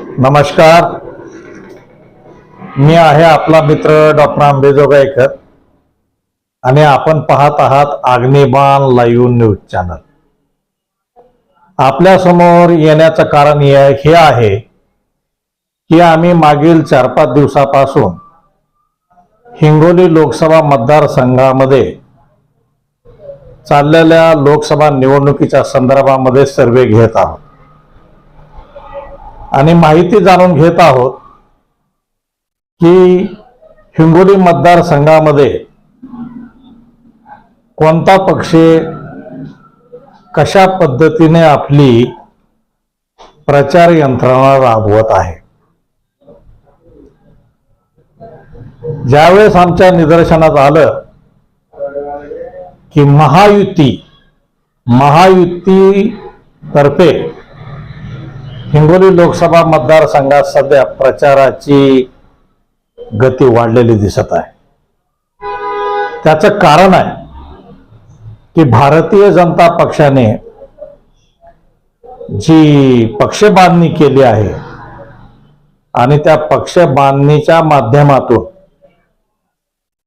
नमस्कार. मी आहे आपला मित्र डॉक्टर आंबेजोगाईकर आणि आपण पाहत आहात अग्निबाण लाईव्ह न्यूज चॅनल. आपल्यासमोर येण्याचं कारण हे हे आहे की आम्ही मागील चार पाच दिवसापासून हिंगोली लोकसभा मतदारसंघामध्ये चाललेल्या लोकसभा निवडणुकीच्या संदर्भामध्ये सर्वे घेत आहोत. आणि माहिती जाणून घेत आहोत की हिंगोली मतदारसंघामध्ये कोणता पक्ष कशा पद्धतीने आपली प्रचार यंत्रणा राबवत आहे? ज्यावेळेस आमच्या निदर्शनात आलं की महायुती महायुती तर्फे हिंगोली लोकसभा मतदारसंघात सध्या प्रचाराची गती वाढलेली दिसत आहे. त्याचं कारण आहे की भारतीय जनता पक्षाने जी पक्षबांधणी केली आहे आणि त्या पक्षबांधणीच्या माध्यमातून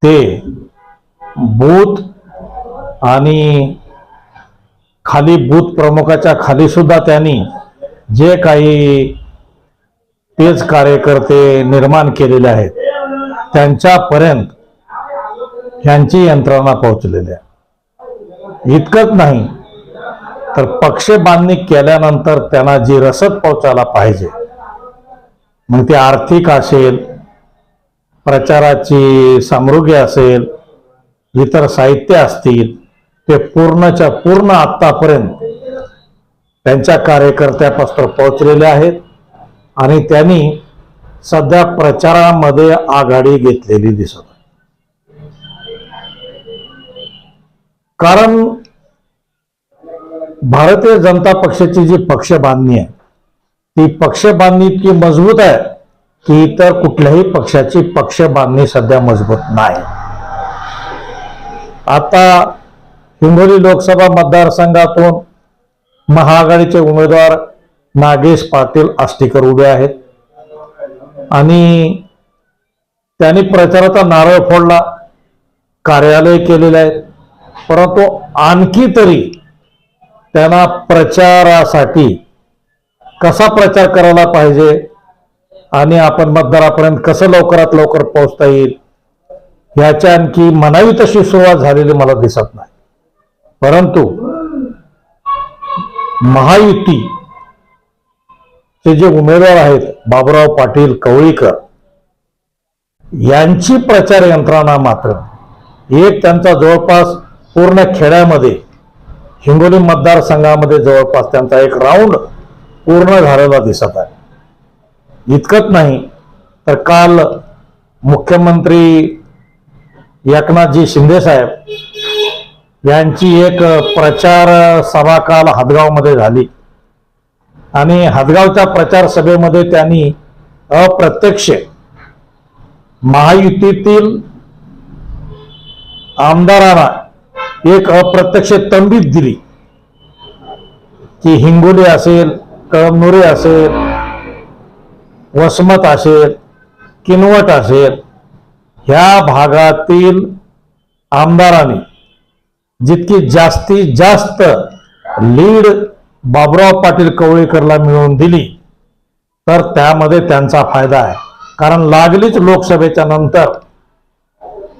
ते बूथ आणि खाली बूथ प्रमुखाच्या खाली सुद्धा त्यांनी जे काही तेच कार्यकर्ते निर्माण केलेले आहेत त्यांच्यापर्यंत ह्यांची यंत्रणा पोहोचलेली आहे. इतकंच नाही तर पक्ष बांधणी केल्यानंतर त्यांना जी रसद पोहोचायला पाहिजे मग ती आर्थिक असेल प्रचाराची समृद्धी असेल इतर साहित्य असतील ते पूर्णच्या पूर्ण आत्तापर्यंत त्यांच्या कार्यकर्त्यापासून पोहोचलेले आहेत आणि त्यांनी सध्या प्रचारामध्ये आघाडी घेतलेली दिसत आहे. कारण भारतीय जनता पक्षाची जी पक्ष बांधणी आहे ती पक्ष बांधणी इतकी मजबूत आहे की इतर कुठल्याही पक्षाची पक्ष बांधणी सध्या मजबूत नाही. आता हिंगोली लोकसभा मतदारसंघातून महाआघाडीचे उमेदवार नागेश पाटील आष्टीकर उभे आहेत. आणि त्यांनी प्रचाराचा नारळ फोडला कार्यालय केलेले आहेत परंतु आणखी तरी त्यांना प्रचारासाठी कसा प्रचार करायला पाहिजे आणि आपण मतदारापर्यंत कसं लवकरात लवकर पोहोचता येईल ह्याच्या आणखी म्हणावी तशी सुरुवात झालेली मला दिसत नाही. परंतु महायुती. चे जे उमेदवार आहेत बाबुराव पाटील कवळीकर यांची प्रचार यंत्रणा मात्र एक त्यांचा जवळपास पूर्ण खेड्यामध्ये हिंगोली मतदारसंघामध्ये जवळपास त्यांचा एक राऊंड पूर्ण झालेला दिसत आहे. इतकंच नाही तर काल मुख्यमंत्री एकनाथजी शिंदेसाहेब यांची एक प्रचार सभा काल हदगावमध्ये झाली. आणि हदगावच्या प्रचार सभेमध्ये त्यांनी अप्रत्यक्ष महायुतीतील आमदारांना एक अप्रत्यक्ष तंबीत दिली. की हिंगोली असेल कळमनुरे असेल वसमत असेल किनवट असेल ह्या भागातील आमदारांनी जितकी जास्तीत जास्त लीड बाबुराव पाटील कवळेकरला मिळवून दिली तर त्यामध्ये त्यांचा फायदा आहे. कारण लागलीच लोकसभेच्या नंतर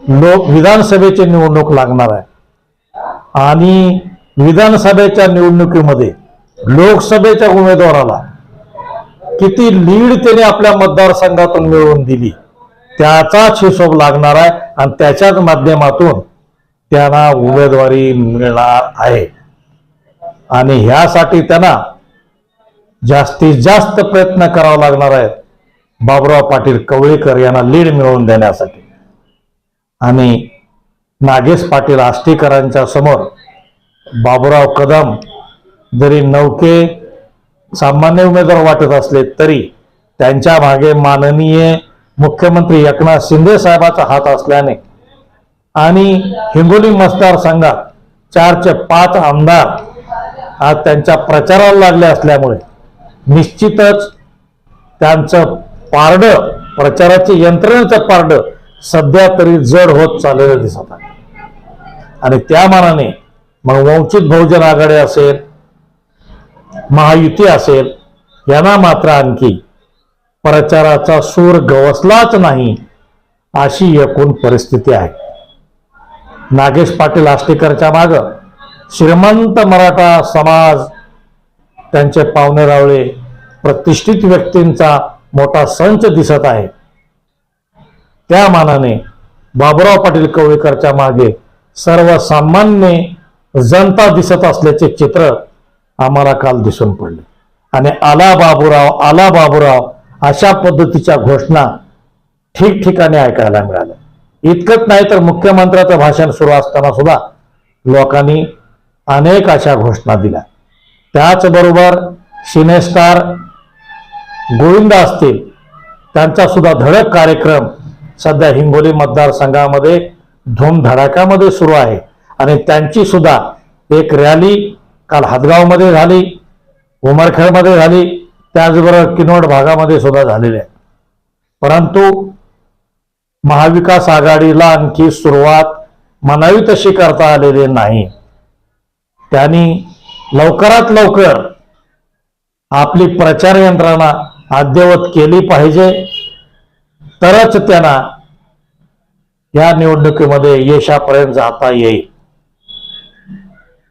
लोक विधानसभेची निवडणूक लागणार आहे. आणि विधानसभेच्या निवडणुकीमध्ये लोकसभेच्या उमेदवाराला किती लीड त्याने आपल्या मतदारसंघातून मिळवून दिली त्याचाच हिशोब लागणार आहे. आणि त्याच्याच माध्यमातून त्यांना उमेदवारी मिळणार आहे. आणि ह्यासाठी त्यांना जास्तीत जास्त प्रयत्न करावा लागणार आहे बाबुराव पाटील कवळीकर यांना लीड मिळवून देण्यासाठी. आणि नागेश पाटील आष्टीकरांच्या समोर बाबुराव कदम जरी नौके सामान्य उमेदवार वाटत असले तरी त्यांच्या मागे माननीय मुख्यमंत्री एकनाथ शिंदे साहेबाचा हात असल्याने आणि हिंगोली मतदारसंघात चारचे पाच आमदार आज त्यांच्या प्रचाराला लागले असल्यामुळे निश्चितच त्यांचं पारड प्रचाराचे यंत्रणेचं पारड सध्या तरी जड होत चाललेलं दिसत आहे. आणि त्या मानाने मग वंचित बहुजन आघाडी असेल महायुती असेल यांना मात्र आणखी प्रचाराचा सूर गवसलाच नाही अशी एकूण परिस्थिती आहे. नागेश पाटील आष्टीकरच्या माग. श्रीमंत मराठा समाज त्यांचे पाहुणे रावळे प्रतिष्ठित व्यक्तींचा मोठा संच दिसत आहे. त्या मानाने बाबुराव पाटील कवळेकरच्या मागे सर्वसामान्य जनता दिसत असल्याचे चित्र आम्हाला काल दिसून पडले. आणि आला बाबूराव आला बाबुराव अशा पद्धतीच्या घोषणा ठिकठिकाणी ऐकायला मिळाल्या. इतकंच नाही तर मुख्यमंत्र्याचं भाषण सुरू असताना सुद्धा लोकांनी अनेक अशा घोषणा दिल्या. त्याचबरोबर सिनेस्टार गोविंद असतील त्यांचा सुद्धा धडक कार्यक्रम सध्या हिंगोली मतदारसंघामध्ये धूमधडाक्यामध्ये सुरू आहे. आणि त्यांची सुद्धा एक रॅली काल हदगावमध्ये झाली उमरखेडमध्ये झाली त्याचबरोबर किनवट भागामध्ये सुद्धा झालेली आहे. परंतु महाविकास आघाडीला आणखी सुरुवात म्हणावी तशी करता आलेली नाही. त्यांनी लवकरात लवकर आपली प्रचार यंत्रणा अद्ययावत केली पाहिजे. तरच त्यांना या निवडणुकीमध्ये यशापर्यंत जाता येईल.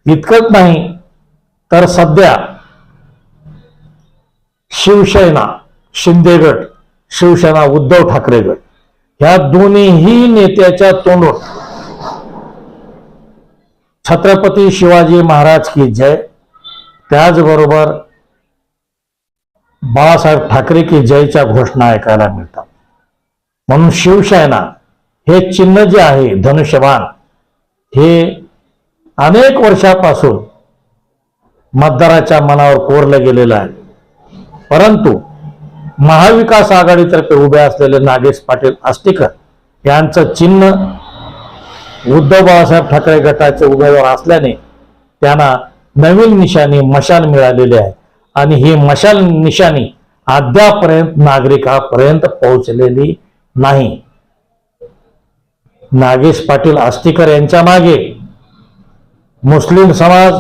इतकंच नाही तर सध्या शिवसेना शिंदेगड शिवसेना उद्धव ठाकरे गट. ह्या दोन्हीही नेत्याच्या तोंडून. छत्रपती शिवाजी महाराज की जय. त्याचबरोबर बाळासाहेब ठाकरे की जयच्या घोषणा ऐकायला मिळतात. म्हणून शिवसेना हे चिन्ह जे आहे धनुष्यबाण हे अनेक वर्षापासून मतदाराच्या मनावर कोरलं गेलेलं आहे. परंतु महाविकास आघाडीतर्फे उभे असलेले नागेश पाटील आष्टीकर यांचं चिन्ह उद्धव बाळासाहेब ठाकरे गटाचे उमेदवार असल्याने त्यांना नवीन निशाणी मशाल मिळालेली आहे. आणि ही मशाल निशाणी अद्यापर्यंत नागरिकापर्यंत पोहोचलेली नाही. नागेश पाटील आष्टीकर यांच्या मागे मुस्लिम समाज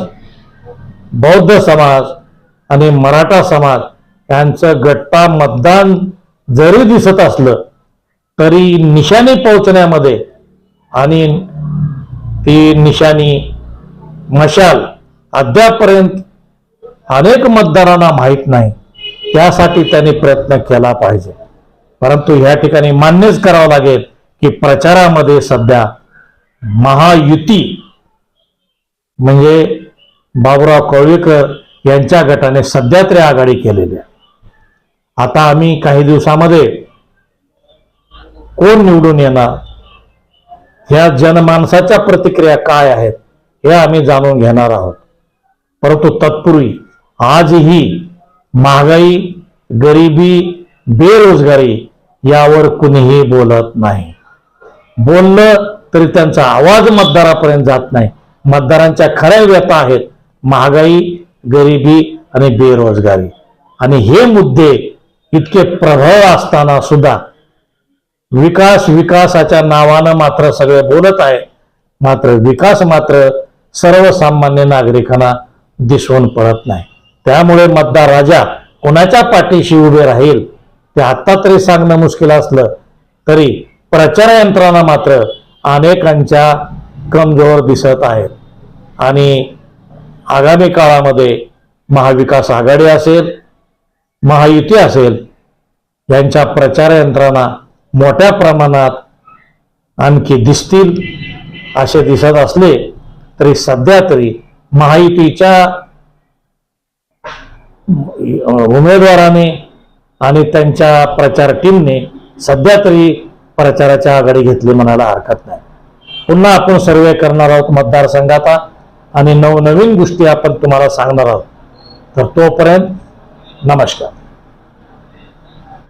बौद्ध समाज आणि मराठा समाज त्यांचं गट्टा मतदान जरी दिसत असलं तरी निशाणी पोहोचण्यामध्ये आणि ती निशाणी मशाल अद्यापर्यंत अनेक मतदारांना माहीत नाही त्यासाठी त्यांनी प्रयत्न केला पाहिजे. परंतु ह्या ठिकाणी मान्यच करावं लागेल की प्रचारामध्ये सध्या महायुती म्हणजे बाबुराव कळवीकर यांच्या गटाने सध्या तरी आघाडी केलेली आहे. आता आम्ही काही दिवसामध्ये कोण निवडून येणार? ह्या जनमानसाच्या प्रतिक्रिया काय आहेत हे आम्ही जाणून घेणार आहोत. परंतु तत्पूर्वी आजही महागाई गरिबी बेरोजगारी यावर कुणीही बोलत नाही. बोललं तरी त्यांचा आवाज मतदारापर्यंत जात नाही. मतदारांच्या खऱ्या व्यथा आहेत महागाई गरिबी आणि बेरोजगारी. आणि हे मुद्दे इतके प्रभाव असताना सुद्धा विकास विकासाच्या नावानं मात्र सगळे बोलत आहे. मात्र विकास मात्र सर्वसामान्य नागरिकांना दिसून पडत नाही. त्यामुळे मतदार राजा कोणाच्या पाठीशी उभे राहील ते आत्ता तरी सांगणं मुश्किल असलं तरी प्रचार यंत्रणा मात्र अनेकांच्या कमजोर दिसत आहेत. आणि आगामी काळामध्ये महाविकास आघाडी असेल महायुती असेल यांच्या प्रचार यंत्रणा मोठ्या प्रमाणात आणखी दिसतील असे दिसत असले तरी सध्या तरी महायुतीच्या उमेदवाराने आणि त्यांच्या प्रचार टीमने सध्या तरी प्रचाराच्या आघाडी घेतली म्हणायला हरकत नाही. पुन्हा आपण सर्वे करणार आहोत मतदारसंघाचा आणि नवनवीन गोष्टी आपण तुम्हाला सांगणार आहोत. तर तोपर्यंत नमस्कार.